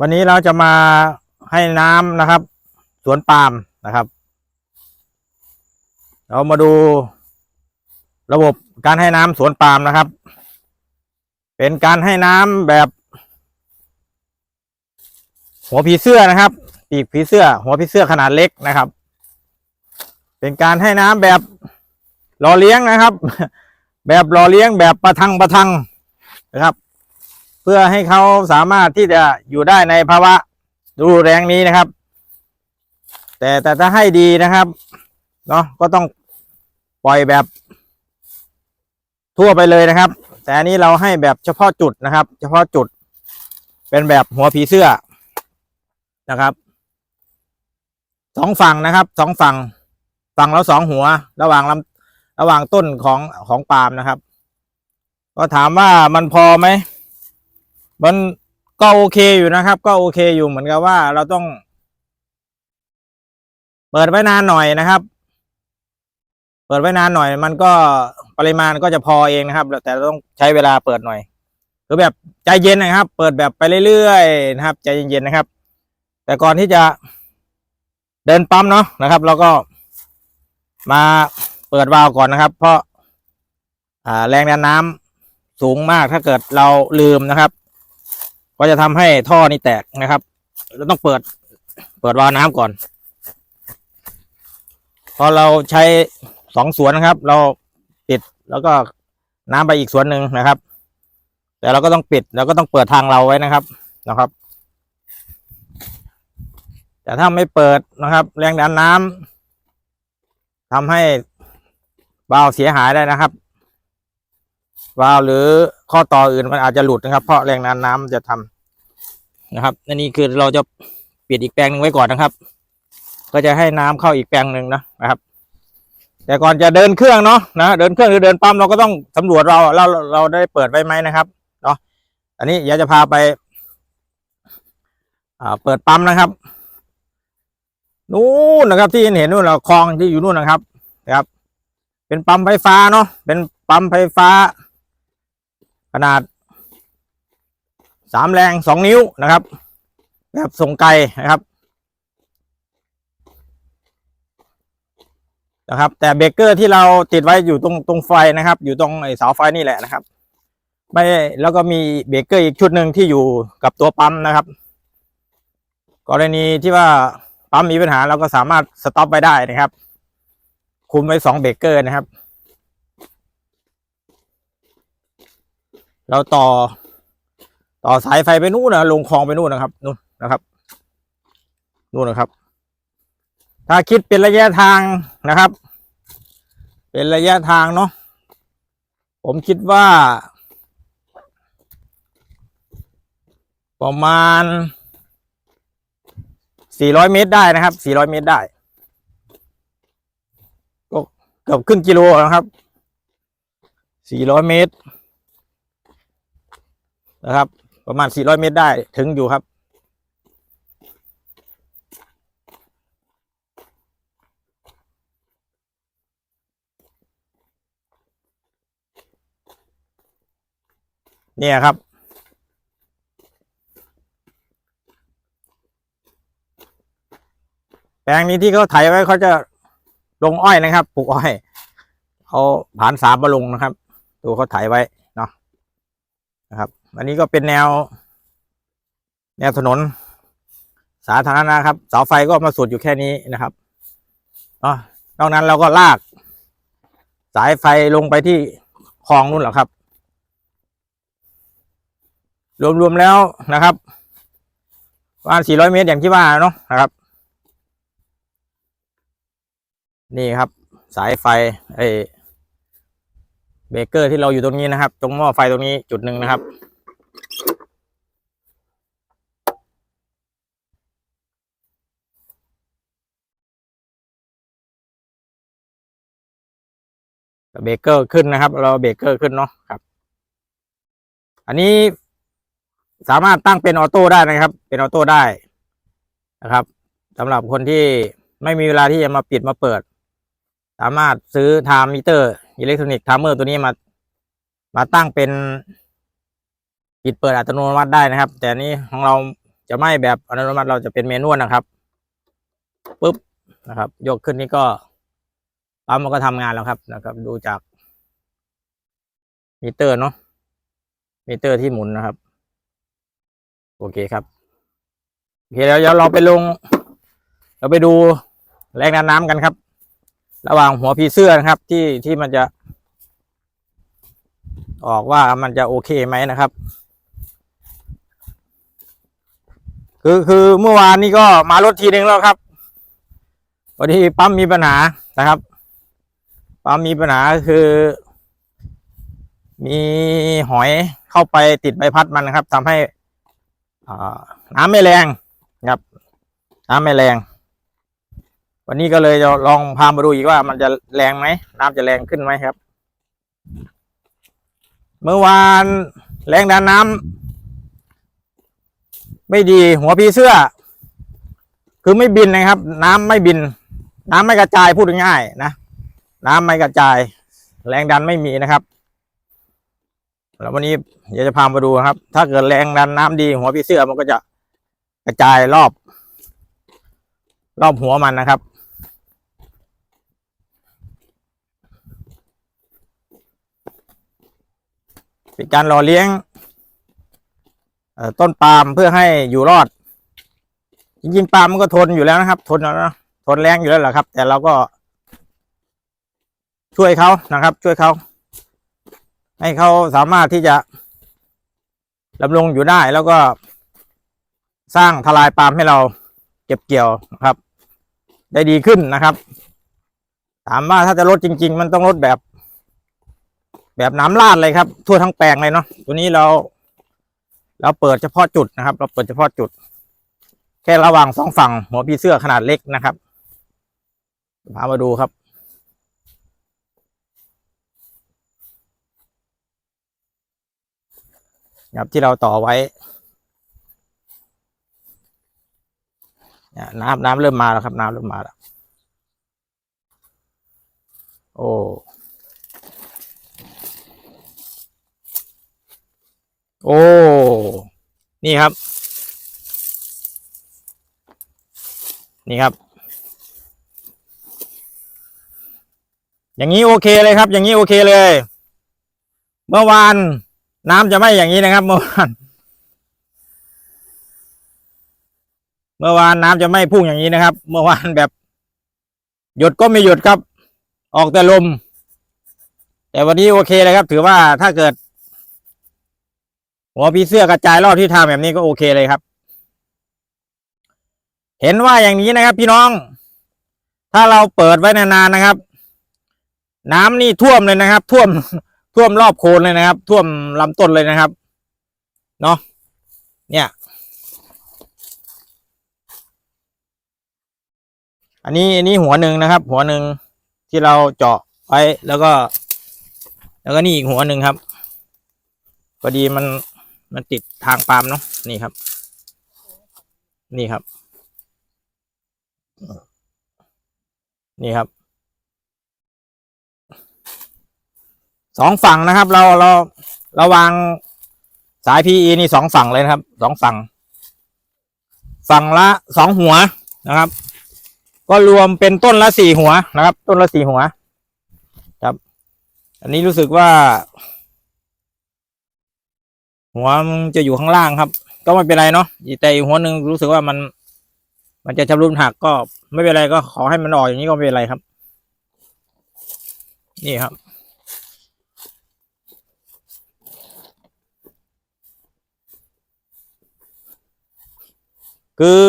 วันนี้เราจะมาให้น้ำนะครับ สวนปาล์มนะครับ เรามาดูระบบการให้น้ำสวนปาล์มนะครับ เป็นการให้น้ำแบบ หัวผีเสื้อนะครับ ปีกผีเสื้อ หัวผีเสื้อขนาดเล็กนะครับ เป็นการให้น้ำแบบหล่อเลี้ยงนะครับ แบบหล่อเลี้ยงแบบประทังประทังนะครับ เพื่อให้เขาสามารถที่จะอยู่ได้ในภาวะรูแรงนี้นะครับ แต่แต่ถ้าให้ดีนะครับเนาะก็ต้องปล่อยแบบทั่วไปเลยนะครับ แต่อันนี้เราให้แบบเฉพาะจุดนะครับ เฉพาะจุดเป็นแบบหัวผีเสื้อนะครับสองฝั่งนะครับสองฝั่งฝั่งและสองหัว ระหว่างลำระหว่างต้นของของปาล์มนะครับ ก็ถามว่ามันพอไหม มันก็โอเคอยู่นะครับ ก็โอเคอยู่เหมือนกับว่าเราต้อง เปิดไว้นานหน่อยนะครับ เปิดไว้นานหน่อย มันก็ปริมาณก็จะพอเองนะครับ แต่เราต้องใช้เวลาเปิดหน่อยคือแบบใจเย็นนะครับ เปิดแบบไปเรื่อยๆนะครับ ใจเย็นๆนะครับ แต่ก่อนที่จะเดินปั๊มเนาะนะครับเราก็มาเปิดวาล์วก่อนนะครับ เพราะอ่าแรงดันน้ำสูงมากถ้าเกิดเราลืมนะครับ ก็จะทำให้ท่อนี้แตกนะครับเราต้องเปิด เปิดวาล์วน้ำก่อน พอเราใช้สองสวนนะครับ เราปิดแล้วก็น้ำไปอีกสวนหนึ่งนะครับ แต่เราก็ต้องปิดแล้วก็ต้องเปิดทางเราไว้นะครับนะครับ แต่ถ้าไม่เปิดนะครับ แรงดันน้ำทำให้วาล์วเสียหายได้นะครับ วาล์วหรือข้อต่ออื่นมันอาจจะหลุดนะครับ เพราะแรงดันน้ำจะทำนะครับอันนี้คือเราจะปิดอีกแปลงหนึ่งไว้ก่อนนะครับ ก็จะให้น้ำเข้าอีกแปลงหนึ่งนะนะครับ แต่ก่อนจะเดินเครื่องเนาะนะเดินเครื่องหรือเดินปั๊มเราก็ต้องสำรวจเราเราเราได้เปิดไว้ไหมนะครับเนาะอันนี้เดี๋ยวจะพาไปเปิดปั๊มนะครับนู่นนะครับ ที่เห็นนู่นเราคลองที่อยู่นู่นนะครับนะครับ เป็นปั๊มไฟฟ้าเนาะเป็นปั๊มไฟฟ้า ขนาดสามแรงสองนิ้วนะครับ แบบส่งไกลนะครับนะครับ แต่เบรกเกอร์ที่เราติดไว้อยู่ตรงตรงไฟนะครับ อยู่ตรงไอเสาไฟนี่แหละนะครับ ไม่แล้วก็มีเบรกเกอร์อีกชุดหนึ่งที่อยู่กับตัวปั๊มนะครับ กรณีที่ว่าปั๊มมีปัญหาเราก็สามารถสต็อปไปได้นะครับ คุมไว้สองเบรกเกอร์นะครับ เราต่อ ต่อสายไฟไปนู่นนะลงคลองไปนู่นนะครับนู่นนะครับนู่นนะครับ ถ้าคิดเป็นระยะทางนะครับ เป็นระยะทางเนาะผมคิดว่า ประมาณ 400 เมตรได้นะครับ 400 เมตรได้ ก็เกือบครึ่งกิโลนะครับ 400 เมตร นะครับ ประมาณ 400 เมตรได้ถึงอยู่ครับ เนี่ยครับ แปลงนี้ที่เขาไถไว้เขาจะลงอ้อยนะครับ ปลูกอ้อยเขาผ่านสามมาลงนะครับดูเขาไถไว้เนาะนะครับ อันนี้ก็เป็นแนว แนวถนน สาธารณะครับเสาไฟก็มาสุดอยู่แค่นี้นะครับเนาะนอกนั้นเราก็ลาก สายไฟลงไปที่คลองนู่นแหละครับ รวมๆแล้วนะครับประมาณ400 เมตรอย่างที่ว่าเนาะนะครับ นี่ครับ สายไฟไอเบเกอร์ที่เราอยู่ตรงนี้นะครับ ตรงหม้อไฟตรงนี้จุดหนึ่งนะครับ เบรกเกอร์ขึ้นนะครับ เราเบรกเกอร์ขึ้นเนาะครับ อันนี้สามารถตั้งเป็นออโต้ได้นะครับ เป็นออโต้ได้นะครับสำหรับคนที่ไม่มีเวลาที่จะมาปิดมาเปิด สามารถซื้อไทม์มิเตอร์อิเล็กทรอนิกส์ไทม์เมอร์ตัวนี้มา มาตั้งเป็นปิดเปิดอัตโนมัติได้นะครับ แต่นนี้ของเราจะไม่แบบอัตโนมัติเราจะเป็นเมนวลนะครับปุ๊บนะครับ ยกขึ้นนี่ก็ ปั๊มมันก็ทำงานแล้วครับนะครับ ดูจากมิเตอร์เนาะมิเตอร์ที่หมุนนะครับ โอเคครับโอเคแล้วเดี๋ยวเราไปลง เราไปดูแรงดันน้ำกันครับ ระหว่างหัวพีเสื้อนะครับ ที่ที่มันจะ ออกว่ามันจะโอเคไหมนะครับ คือคือเมื่อวานนี้ก็มารถทีหนึ่งแล้วครับพอดีปั๊มมีปัญหานะครับ ปั๊มมีปัญหาคือ มีหอยเข้าไปติดใบพัดมันนะครับทำให้น้ำไม่แรงครับ น้ำไม่แรง วันนี้ก็เลยจะลองพามาดูอีกว่ามันจะแรงไหมน้ำจะแรงขึ้นไหมครับ เมื่อวานแรงดันน้ำไม่ดีหัวพีเสื้อ คือไม่บินนะครับ น้ำไม่บิน น้ำไม่กระจายพูดง่ายๆนะ น้ำไม่กระจาย แรงดันไม่มีนะครับ แล้ววันนี้เดี๋ยวจะพามาดูครับ ถ้าเกิดแรงดันน้ำดี หัวพี่เสื้อมันก็จะกระจายรอบ รอบหัวมันนะครับเป็นการหล่อเลี้ยงต้นปาล์มเพื่อให้อยู่รอดจริงๆปาล์มมันก็ทนอยู่แล้วนะครับ ทนแล้วนะทนแรงอยู่แล้วแหละครับ แต่เราก็ ช่วยเขานะครับ ช่วยเขาให้เขาสามารถที่จะดำรงอยู่ได้แล้วก็สร้างทลายปาล์มให้เราเก็บเกี่ยวนะครับ ได้ดีขึ้นนะครับ ถามว่าถ้าจะลดจริง ๆ มันต้องลดแบบ แบบน้ำลาดเลยครับ ทั่วทั้งแปลงเลยเนาะตัวนี้เราเราเปิดเฉพาะจุดนะครับ เราเปิดเฉพาะจุด แค่ระหว่างสองฝั่งหัวพีเสื้อขนาดเล็กนะครับพามาดูครับ ครับที่เราต่อไว้น้ำน้ำเริ่มมาแล้วครับน้ำเริ่มมาแล้วโอ้โอ้ นี่ครับ นี่ครับ อย่างนี้โอเคเลยครับ อย่างนี้โอเคเลย เมื่อวาน น้ำจะไม่อย่างนี้นะครับเมื่อวานเมื่อวานน้ำจะไม่พุ่งอย่างนี้นะครับ เมื่อวานแบบ หยดก็ไม่หยดครับ ออกแต่ลม แต่วันนี้โอเคเลยครับ ถือว่าถ้าเกิด หัวพีเสื้อกระจายรอบที่ทางแบบนี้ก็โอเคเลยครับ เห็นว่าอย่างนี้นะครับ พี่น้อง ถ้าเราเปิดไว้นานๆนะครับ น้ำนี่ท่วมเลยนะครับ ท่วม ท่วมรอบโคนเลยนะครับ ท่วมลำต้นเลยนะครับ เนาะเนี่ย อันนี้อันนี้หัวหนึ่งนะครับ หัวหนึ่งที่เราเจาะไว้แล้วก็ แล้วก็นี่อีกหัวหนึ่งครับพอดีมันมันติดทางปาล์มเนาะนี่ครับ นี่ครับ นี่ครับ สองฝั่งนะครับ เราเราเราวางสาย PE นี่สองฝั่งเลยนะครับสองฝั่ง ฝั่งละสองหัวนะครับ ก็รวมเป็นต้นละสี่หัวนะครับ ต้นละสี่หัว ครับ อันนี้รู้สึกว่า หัวมันจะอยู่ข้างล่างครับ ก็ไม่เป็นไรเนาะแต่หัวหนึ่งรู้สึกว่ามัน มันจะชำรุดหักก็ไม่เป็นไรก็ขอให้มันออกอย่างนี้ก็ไม่เป็นไรครับ นี่ครับ คือ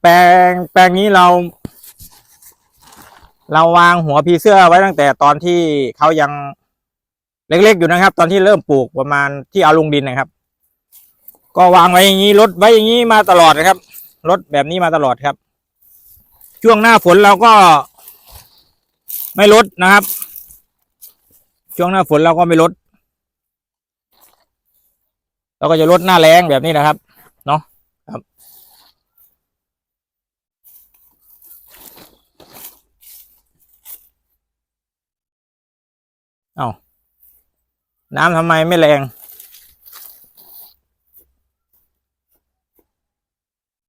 แปลงแปลงนี้เรา เราวางหัวพีเสื้อไว้ตั้งแต่ตอนที่เขายังเล็กๆอยู่นะครับ ตอนที่เริ่มปลูกประมาณที่เอาลงดินนะครับ ก็วางไว้อย่างนี้ลดไว้อย่างนี้มาตลอดนะครับลดแบบนี้มาตลอดครับ ช่วงหน้าฝนเราก็ไม่ลดนะครับ ช่วงหน้าฝนเราก็ไม่ลดเราก็จะลดหน้าแรงแบบนี้นะครับ เนาะครับ เอา้าน้ำทำไมไม่แรง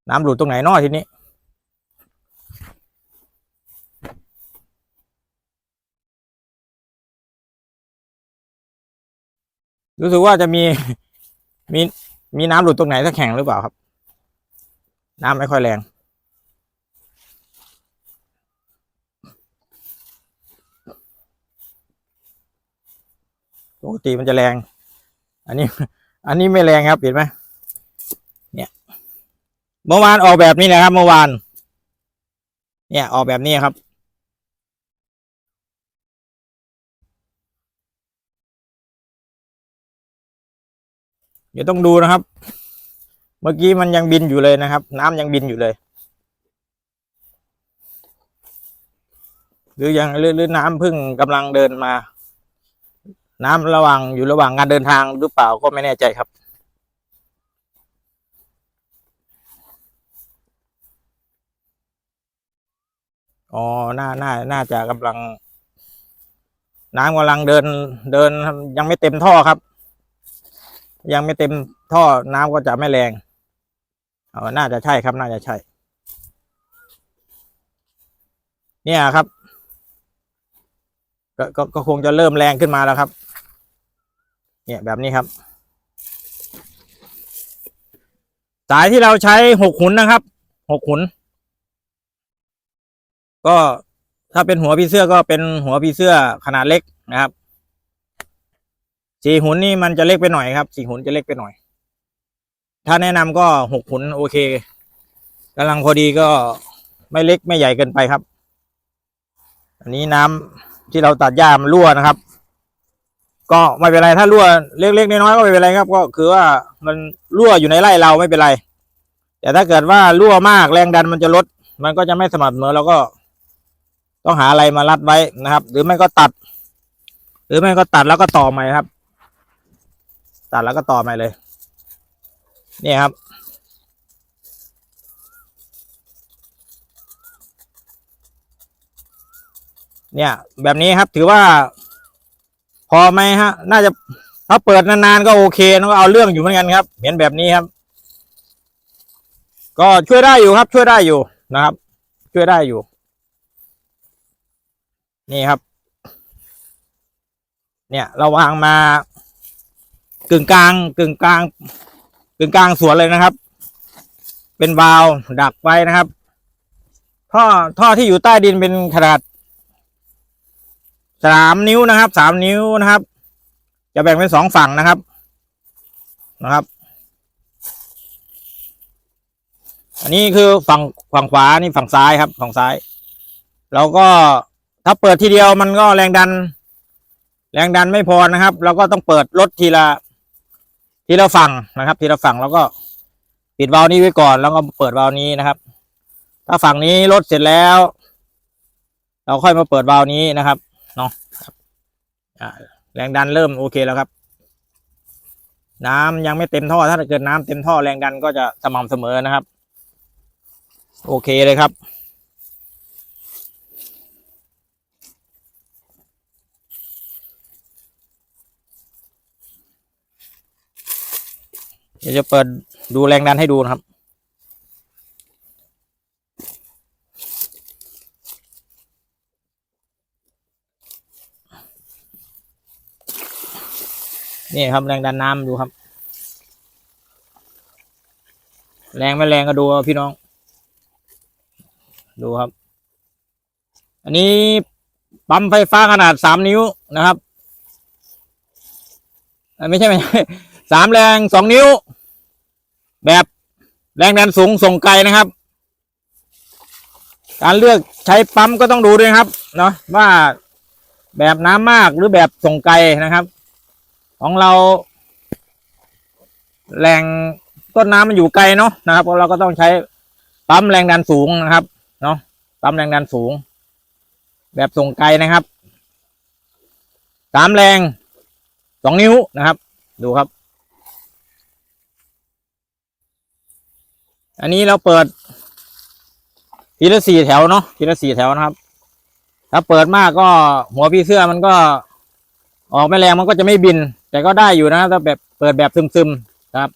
น้ำหลุดตรงไหนเนอทีนี้ รู้สึกว่าจะมี มี มีน้ำหลุดตรงไหนสักแข่งหรือเปล่าครับ น้ำไม่ค่อยแรง ปกติมันจะแรง อันนี้ อันนี้ไม่แรงครับเห็นไหมเนี่ยเมื่อวานออกแบบนี้นะครับ เมื่อวาน เนี่ย ออกแบบนี้ครับ เดี๋ยวต้องดูนะครับ เมื่อกี้มันยังบินอยู่เลยนะครับ น้ำยังบินอยู่เลยหรือยังหรือหรือน้ำพิ่งกำลังเดินมา น้ำระหว่างอยู่ระหว่างการเดินทางหรือเปล่าก็ไม่แน่ใจครับ อ๋อน่าน่าน่าจะกำลัง น้ำกำลังเดินเดินยังไม่เต็มท่อครับ ยังไม่เต็มท่อน้ำก็จะไม่แรงเออน่าจะใช่ครับ น่าจะใช่ เนี่ยครับกก็ก็คงจะเริ่มแรงขึ้นมาแล้วครับ เนี่ยแบบนี้ครับ สายที่เราใช้หกขุนนะครับหกขุน ก็ถ้าเป็นหัวพีเสื้อก็เป็นหัวพีเสื้อขนาดเล็กนะครับสี่หุนนี่มันจะเล็กไปหน่อยครับสี่หุนจะเล็กไปหน่อย ถ้าแนะนำก็หกหุนโอเคกำลังพอดีก็ไม่เล็กไม่ใหญ่เกินไปครับ อันนี้น้ำที่เราตัดหญ้ามันรั่วนะครับ ก็ไม่เป็นไรถ้ารั่วเล็กๆน้อยๆก็ไม่เป็นไรครับ ก็คือว่ามันรั่วอยู่ในไร่เราไม่เป็นไร แต่ถ้าเกิดว่ารั่วมากแรงดันมันจะลด มันก็จะไม่สม่ำเสมอเราก็ ต้องหาอะไรมารัดไว้นะครับ หรือไม่ก็ตัด หรือไม่ก็ตัดแล้วก็ต่อใหม่ครับ ตัดแล้วก็ต่อใหม่เลย นี่ครับเนี่ย แบบนี้ครับถือว่า พอไหมฮะ น่าจะถ้าเปิดนานๆก็โอเคนะก็เอาเรื่องอยู่เหมือนกันครับ เห็นแบบนี้ครับ ก็ช่วยได้อยู่ครับ ช่วยได้อยู่นะครับ ช่วยได้อยู่ นี่ครับ เนี่ย เราวางมากึ่งกลาง กึ่งกลาง กึ่งกลางสวนเลยนะครับ เป็นวาล์วดักไว้นะครับ ท่อท่อที่อยู่ใต้ดินเป็นขนาด สามนิ้วนะครับสามนิ้วนะครับ จะแบ่งเป็นสองฝั่งนะครับนะครับ อันนี้คือฝั่งฝั่งขวานี่ฝั่งซ้ายครับฝั่งซ้ายเราก็ถ้าเปิดทีเดียวมันก็แรงดัน แรงดันไม่พอนะครับ เราก็ต้องเปิดลดทีละทีละฝั่งนะครับ ทีละฝั่งแล้วก็ปิดวาล์วนี้ไว้ก่อน แล้วก็เปิดวาล์วนี้นะครับ ถ้าฝั่งนี้ลดเสร็จแล้ว เราค่อยมาเปิดวาล์วนี้นะครับ เนาะครับแรงดันเริ่มโอเคแล้วครับ น้ำยังไม่เต็มท่อ ถ้าเกิดน้ำเต็มท่อแรงดันก็จะสม่ำเสมอนะครับ โอเคเลยครับ เดี๋ยวจะเปิดดูแรงดันให้ดูนะครับ นี่ครับแรงดันน้ำดูครับ แรงไม่แรงก็ดูพี่น้อง ดูครับ อันนี้ปั๊มไฟฟ้าขนาดสามนิ้วนะครับไม่ใช่ไม่ใช่สามแรงสองนิ้ว แบบแรงดันสูงส่งไกลนะครับ การเลือกใช้ปั๊มก็ต้องดูด้วยครับ เนาะว่าแบบน้ำมากหรือแบบส่งไกลนะครับ ของเรา แรงต้นน้ำมันอยู่ไกลเนาะนะครับเราก็ต้องใช้ปั๊มแรงดันสูงนะครับ เนาะปั๊มแรงดันสูง แบบส่งไกลนะครับสามแรงสองนิ้วนะครับ ดูครับ อันนี้เราเปิดทีละสี่แถวเนาะทีละสี่แถวนะครับ ถ้าเปิดมากก็หัวพี่เสื้อมันก็ ออกไม่แรงมันก็จะไม่บิน แต่ก็ได้อยู่นะถ้าแบบเปิดแบบซึมๆครับ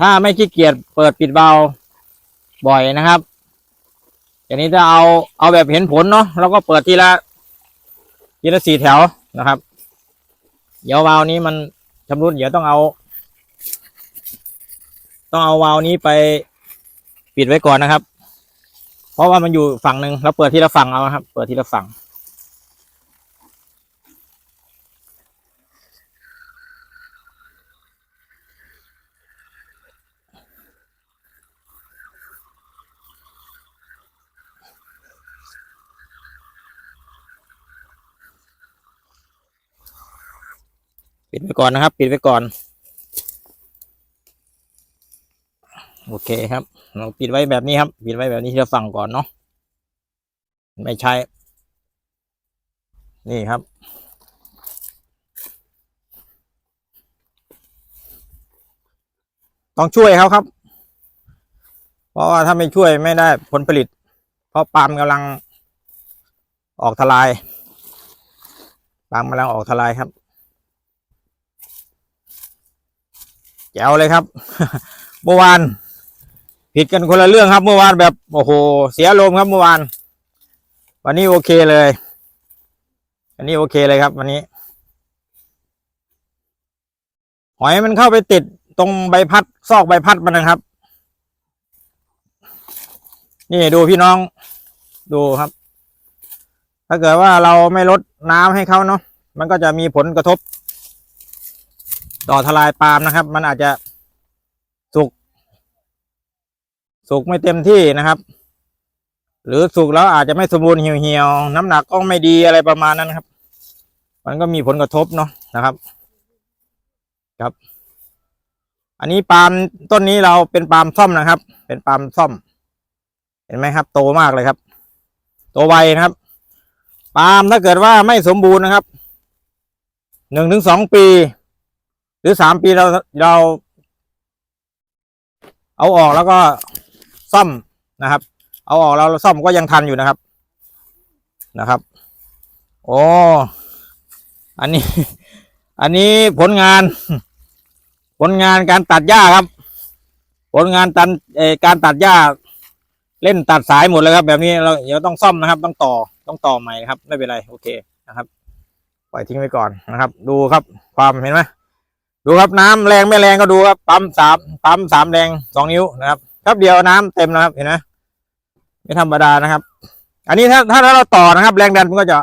ถ้าไม่ขี้เกียจเปิดปิดเบาบ่อยนะครับอย่างนี้จะเอาเอาแบบเห็นผลเนาะเราก็เปิดทีละทีละสี่แถวนะครับ เดี๋ยววาล์วนี้มันชำรุดเดี๋ยวต้องเอา ต้องเอาวาล์วนี้ไปปิดไว้ก่อนนะครับ เพราะว่ามันอยู่ฝั่งหนึ่งเราเปิดทีละฝั่งเอานะครับ เปิดทีละฝั่ง ปิดไว้ก่อนนะครับ ปิดไว้ก่อน โอเคครับ เราปิดไว้แบบนี้ครับ ปิดไว้แบบนี้ที่เราฟังก่อนเนาะไม่ใช่ นี่ครับ ต้องช่วยเขาครับ เพราะว่าถ้าไม่ช่วยไม่ได้ผลผลิต เพราะปาล์มกำลังออกทลายปาล์มกำลังออกทลายครับ แจ๋วเลยครับ เมื่อวาน ผิดกันคนละเรื่องครับ เมื่อวานแบบโอ้โห เสียลมครับเมื่อวาน วันนี้โอเคเลยวันนี้โอเคเลยครับ วันนี้ หอยมันเข้าไปติดตรงใบพัด ซอกใบพัดมันนะครับ นี่ดูพี่น้อง ดูครับ ถ้าเกิดว่าเราไม่ลดน้ำให้เขาเนาะมันก็จะมีผลกระทบ ต่อทลายปาล์มนะครับ มันอาจจะสุก สุกไม่เต็มที่นะครับ หรือสุกแล้วอาจจะไม่สมบูรณ์เหี่ยวๆน้ำหนักก็ไม่ดีอะไรประมาณนั้นครับ มันก็มีผลกระทบเนาะนะครับ ครับ อันนี้ปาล์มต้นนี้เราเป็นปาล์มซ่อมนะครับ เป็นปาล์มซ่อม เห็นไหมครับ โตมากเลยครับ โตไวนะครับปาล์มถ้าเกิดว่าไม่สมบูรณ์นะครับหนึ่งถึงสองปี หรือสามปีเราเรา เอาออกแล้วก็ซ่อมนะครับ เอาออกแล้วเราซ่อมก็ยังทันอยู่นะครับนะครับ โอ้อันนี้ อันนี้ผลงาน ผลงานการตัดหญ้าครับ ผลงานตันการตัดหญ้าเล่นตัดสายหมดเลยครับ แบบนี้เราเดี๋ยวต้องซ่อมนะครับ ต้องต่อต้องต่อใหม่ครับ ไม่เป็นไร โอเคนะครับ ปล่อยทิ้งไว้ก่อนนะครับ ดูครับ ความเห็นไหม ดูครับน้ำแรงไม่แรงก็ดูครับปั๊มสามปั๊มสามแรงสองนิ้วนะครับครับเดียวน้ำเต็มนะครับเห็นไหมไม่ธรรมดานะครับ อันนี้ถ้าถ้าเราต่อนะครับ แรงดันมันก็จะ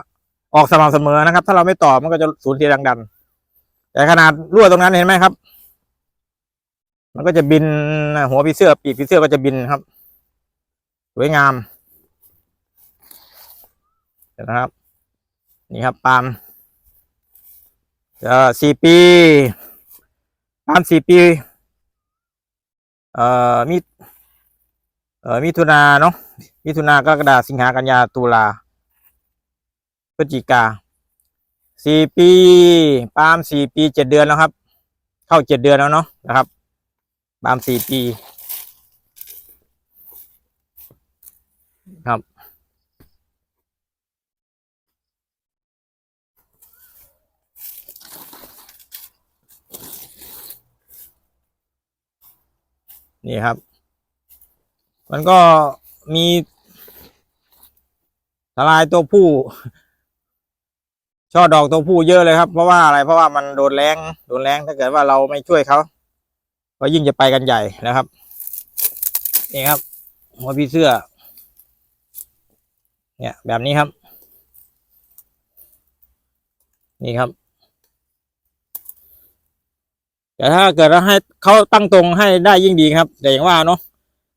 ออกสม่ำเสมอนะครับ ถ้าเราไม่ต่อมันก็จะสูญเสียแรงดัน แต่ขนาดรั่วตรงนั้นเห็นไหมครับ มันก็จะบินหัวผีเสื้อปีกผีเสื้อก็จะบินครับสวยงามนนะครับ นี่ครับปาล์มจะสี่ปี ปาล์มสี่ปีเอ่อมีเอ่อมิถุนาเนาะมิถุนากรกฎาสิงหากันยาตุลาพฤศจิกาสี่ปีปาล์มสี่ปีเจ็ดเดือนแล้วครับ เข้าเจ็ดเดือนแล้วเนาะนะครับปาล์มสี่ปีครับ นี่ครับ มันก็มีทลายตัวผู้ช่อดอกตัวผู้เยอะเลยครับ เพราะว่าอะไรเพราะว่ามันโดนแรงโดนแรงถ้าเกิดว่าเราไม่ช่วยเขาก็ยิ่งจะไปกันใหญ่นะครับนี่ครับหัวพี่เสื้อ เนี่ยแบบนี้ครับ นี่ครับ แต่ถ้าเกิดว่าให้เขาตั้งตรงให้ได้ยิ่งดีครับ แต่อย่างว่าเนาะ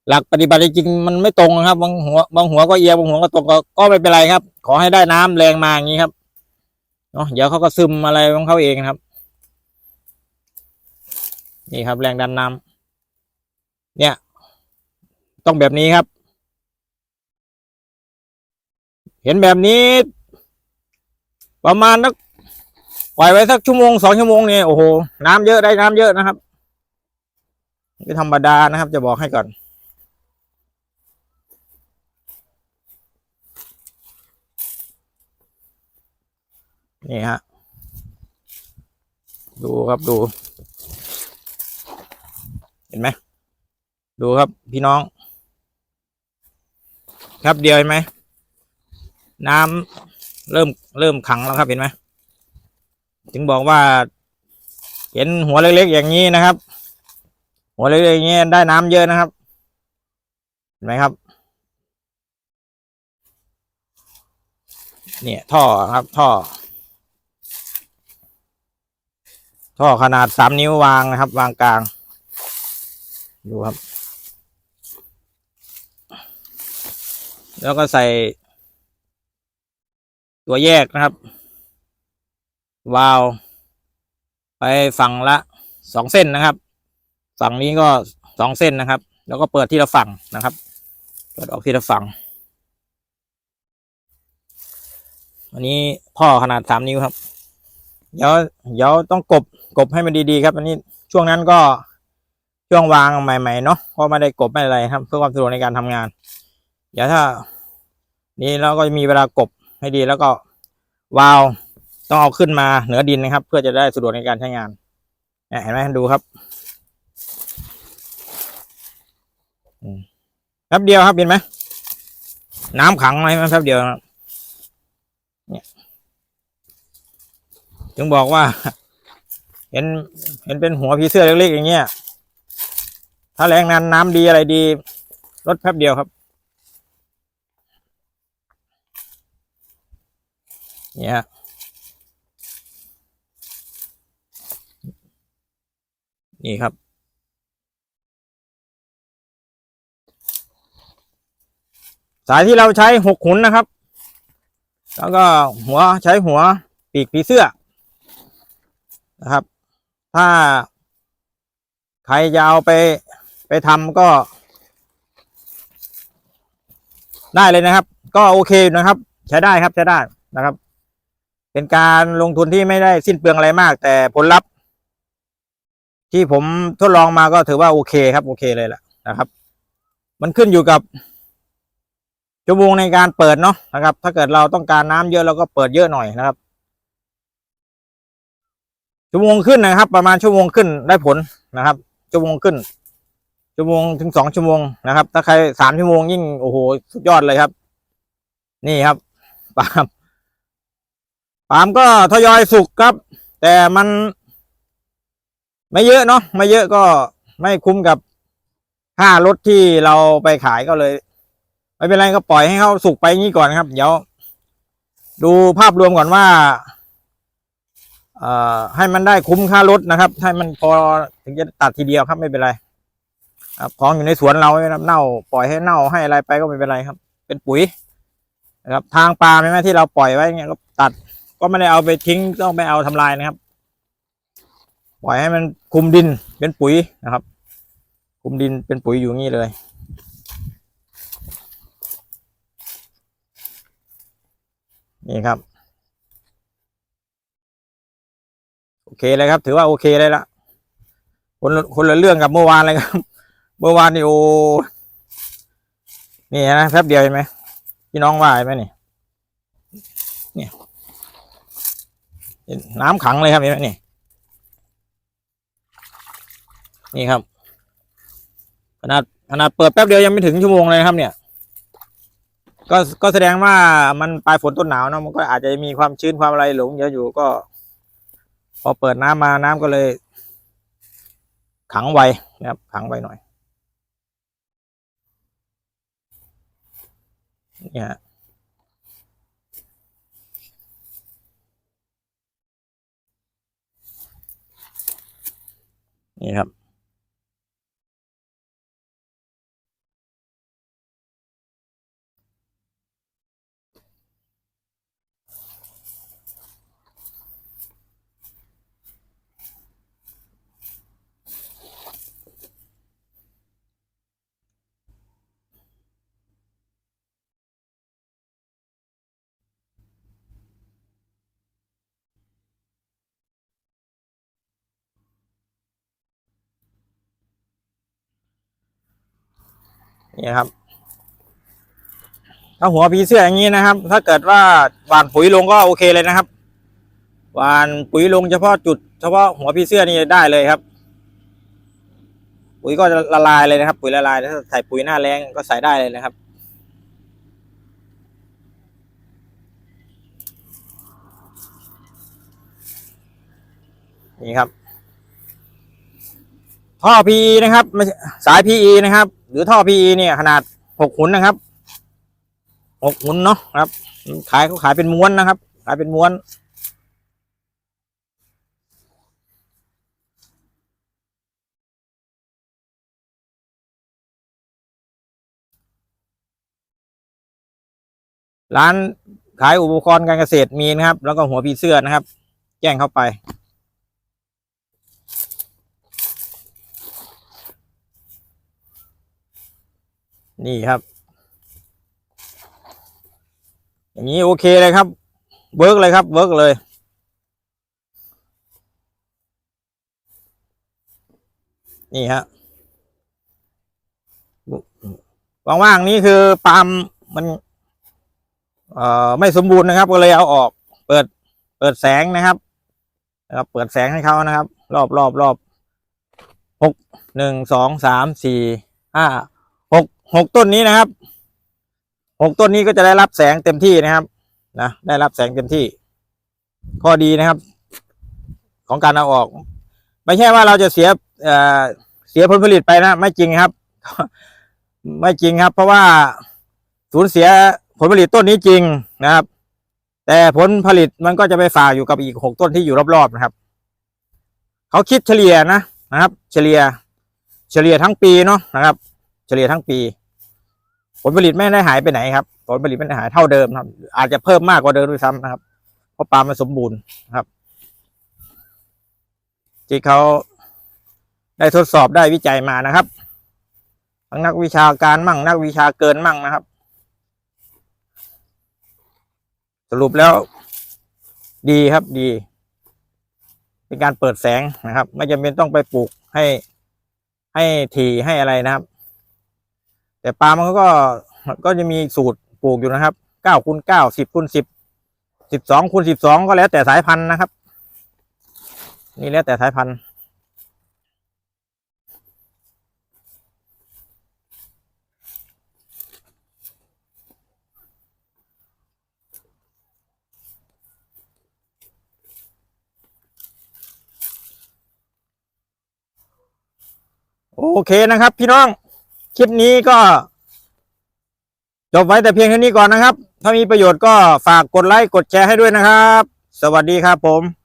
หลักปฏิบัติจริงมันไม่ตรงครับ บางหัวบางหัวก็เอียงบางหัวก็ตรงก็ก็ไม่เป็นไรครับ ขอให้ได้น้ำแรงมาอย่างนี้ครับเนาะเดี๋ยวเขาก็ซึมอะไรของเขาเองครับ นี่ครับ แรงดันน้ำเนี่ย ต้องแบบนี้ครับ เห็นแบบนี้ ประมาณนัก ปล่อยไว้สักชั่วโมงสองชั่วโมงเนี่ยโอ้โหน้ำเยอะได้น้ำเยอะนะครับไม่ธรรมดานะครับ จะบอกให้ก่อน นี่ฮะ ดูครับดู เห็นไหมดูครับพี่น้อง ครับเดียวเห็นไหมน้ำเริ่มเริ่มขังแล้วครับเห็นไหม ถึงบอกว่า เห็นหัวเล็กๆอย่างนี้นะครับ หัวเล็กๆอย่างนี้ได้น้ำเยอะนะครับเห็นไหมครับ เนี่ยท่อครับท่อ ท่อขนาดสามนิ้ววางนะครับ วางกลาง ดูครับ แล้วก็ใส่ ตัวแยกนะครับ วาล์วไปฝั่งละสองเส้นนะครับ ฝั่งนี้ก็สองเส้นนะครับ แล้วก็เปิดที่ละฝั่งนะครับ เปิดออกที่ละฝั่ง อันนี้ท่อขนาดสามนิ้วครับ เดี๋ยวเดี๋ยวต้องกบกบให้มันดีๆครับ อันนี้ช่วงนั้นก็ช่วงวางใหม่ๆเนาะก็ไม่ได้กบไม่อะไรครับ เพื่อความสะดวกในการทำงาน เดี๋ยวถ้า นี้เราก็จะมีเวลากบให้ดีแล้วก็วาล์ว ต้องเอาขึ้นมาเหนือดินนะครับ เพื่อจะได้สะดวกในการใช้งานเห็นไหมดูครับแป๊บเดียวครับเห็นไหมน้ำขังไหมแป๊บเดียวเนี่ยถึงบอกว่า เห็น เห็นเป็นหัวผีเสื้อเล็กๆอย่างเงี้ยถ้าแรงนั้นน้ำดีอะไรดีลดแป๊บเดียวครับเนี่ยฮะ นี่ครับ สายที่เราใช้หกหุนนะครับ แล้วก็หัวใช้หัวปีกผีเสื้อนะครับ ถ้าใครจะเอาไปไปทำก็ ได้เลยนะครับ ก็โอเคนะครับ ใช้ได้ครับใช้ได้นะครับ เป็นการลงทุนที่ไม่ได้สิ้นเปลืองอะไรมาก แต่ผลลัพธ์ ที่ผมทดลองมาก็ถือว่าโอเคครับ โอเคเลยแหละนะครับ มันขึ้นอยู่กับชั่วโมงในการเปิดเนาะนะครับ ถ้าเกิดเราต้องการน้ำเยอะเราก็เปิดเยอะหน่อยนะครับชั่วโมงขึ้นนะครับ ประมาณชั่วโมงขึ้นได้ผลนะครับชั่วโมงขึ้นชั่วโมงถึงสองชั่วโมงนะครับ ถ้าใครสามชั่วโมงยิ่งโอ้โหสุดยอดเลยครับ นี่ครับปาล์มปาล์มก็ทยอยสุกครับ แต่มัน ไม่เยอะเนาะไม่เยอะก็ไม่คุ้มกับค่ารถที่เราไปขายก็เลย ไม่เป็นไรก็ปล่อยให้เขาสุกไปงี้ก่อนครับ เดี๋ยว ดูภาพรวมก่อนว่าเอ่อให้มันได้คุ้มค่ารถนะครับ ให้มันพอถึงจะตัดทีเดียวครับไม่เป็นไรครับของอยู่ในสวนเราไม่เน่า ปล่อยให้เน่าให้อะไรไปก็ไม่เป็นไรครับ เป็นปุ๋ยนะครับ ทางปลาใช่ไหมที่เราปล่อยไว้เนี่ยก็ตัดก็ไม่ได้เอาไปทิ้งต้องไปเอาทำลายนะครับ ปล่อยให้มันคุมดินเป็นปุ๋ยนะครับ คุมดินเป็นปุ๋ยอยู่งี้เลยนี่ครับ โอเคเลยครับ ถือว่าโอเคเลยละคนคนละเรื่องกับเมื่อวานเลยครับ เมื่อวานนี่โอ้นี่นะแป๊บเดียวเห็นไหมพี่น้องว่าเห็นไหมนี่เนี่ยน้ำขังเลยครับเห็นไหมนี่ นี่ครับ ขนาดขนาดเปิดแป๊บเดียวยังไม่ถึงชั่วโมงเลยนะครับ เนี่ย ก็ก็แสดงว่ามันปลายฝนต้นหนาวเนอะมันก็อาจจะมีความชื้นความอะไรหลงเยอะอยู่ก็ พอเปิดน้ำมาน้ำก็เลย ขังไว้นะครับ ขังไว้หน่อยเนี่ยนี่ครับ นี่ครับ ถ้าหัวพีเสื้ออย่างนี้นะครับ ถ้าเกิดว่าหวานปุ๋ยลงก็โอเคเลยนะครับหวานปุ๋ยลงเฉพาะจุดเฉพาะหัวพีเสื้อนี่ได้เลยครับ ปุ๋ยก็จะละลายเลยนะครับ ปุ๋ยละลายถ้าใส่ปุ๋ยหน้าแรงก็ใส่ได้เลยนะครับนี่ครับ ท่อพีนะครับ สายพีนะครับ หรือท่อ PE เนี่ยขนาดหกหุนนะครับหกหุนเนาะครับ ขายเขาขายเป็นม้วนนะครับ ขายเป็นม้วน ร้านขายอุปกรณ์การเกษตรมีนะครับ แล้วก็หัวผีเสื้อนะครับ แจ้งเข้าไป นี่ครับ อย่างนี้โอเคเลยครับเวิร์กเลยครับเวิร์กเลยนี่ฮะว่างๆนี้คือปาล์มมัน เอ่อไม่สมบูรณ์นะครับ ก็เลยเอาออก เปิด เปิดแสงนะครับนะครับ เปิดแสงให้เขานะครับ รอบรอบรอบหกหนึ่งสองสามสี่ห้า หกต้นนี้นะครับหกต้นนี้ก็จะได้รับแสงเต็มที่นะครับนะได้รับแสงเต็มที่ ข้อดีนะครับ ของการเอาออก ไม่ใช่ว่าเราจะเสียเอ่อเสียผลผลิตไปนะ ไม่จริงครับ ไม่จริงครับ เพราะว่าสูญเสียผลผลิตต้นนี้จริงนะครับ แต่ผลผลิตมันก็จะไปฝากอยู่กับอีกหกต้นที่อยู่รอบๆนะครับเขาคิดเฉลี่ยนะนะครับ เฉลี่ย เฉลี่ยทั้งปีเนาะนะครับ เฉลี่ยทั้งปี ผลผลิตไม่ได้หายไปไหนครับ ผลผลิตไม่ได้หายเท่าเดิมครับ อาจจะเพิ่มมากกว่าเดิมด้วยซ้ำนะครับ เพราะปล์มมันสมบูรณ์ครับ ที่เขาได้ทดสอบได้วิจัยมานะครับทั้งนักวิชาการมั่งนักวิชาเกินมั่งนะครับ สรุปแล้ว ดีครับดี เป็นการเปิดแสงนะครับ ไม่จำเป็นต้องไปปลูกให้ให้ทีให้อะไรนะครับ แต่ปล์มมันก็ก็จะมีสูตรปลูกอยู่นะครับเก้าคูณเก้าสิบคูณสิบสิบสองคูณสิบสองก็แล้วแต่สายพันธุ์นะครับ นี่แล้วแต่สายพันธุ์โอเคนะครับ พี่น้อง คลิปนี้ก็ จบไว้แต่เพียงเท่านี้ก่อนนะครับ ถ้ามีประโยชน์ก็ฝากกดไลค์กดแชร์ให้ด้วยนะครับ สวัสดีครับผม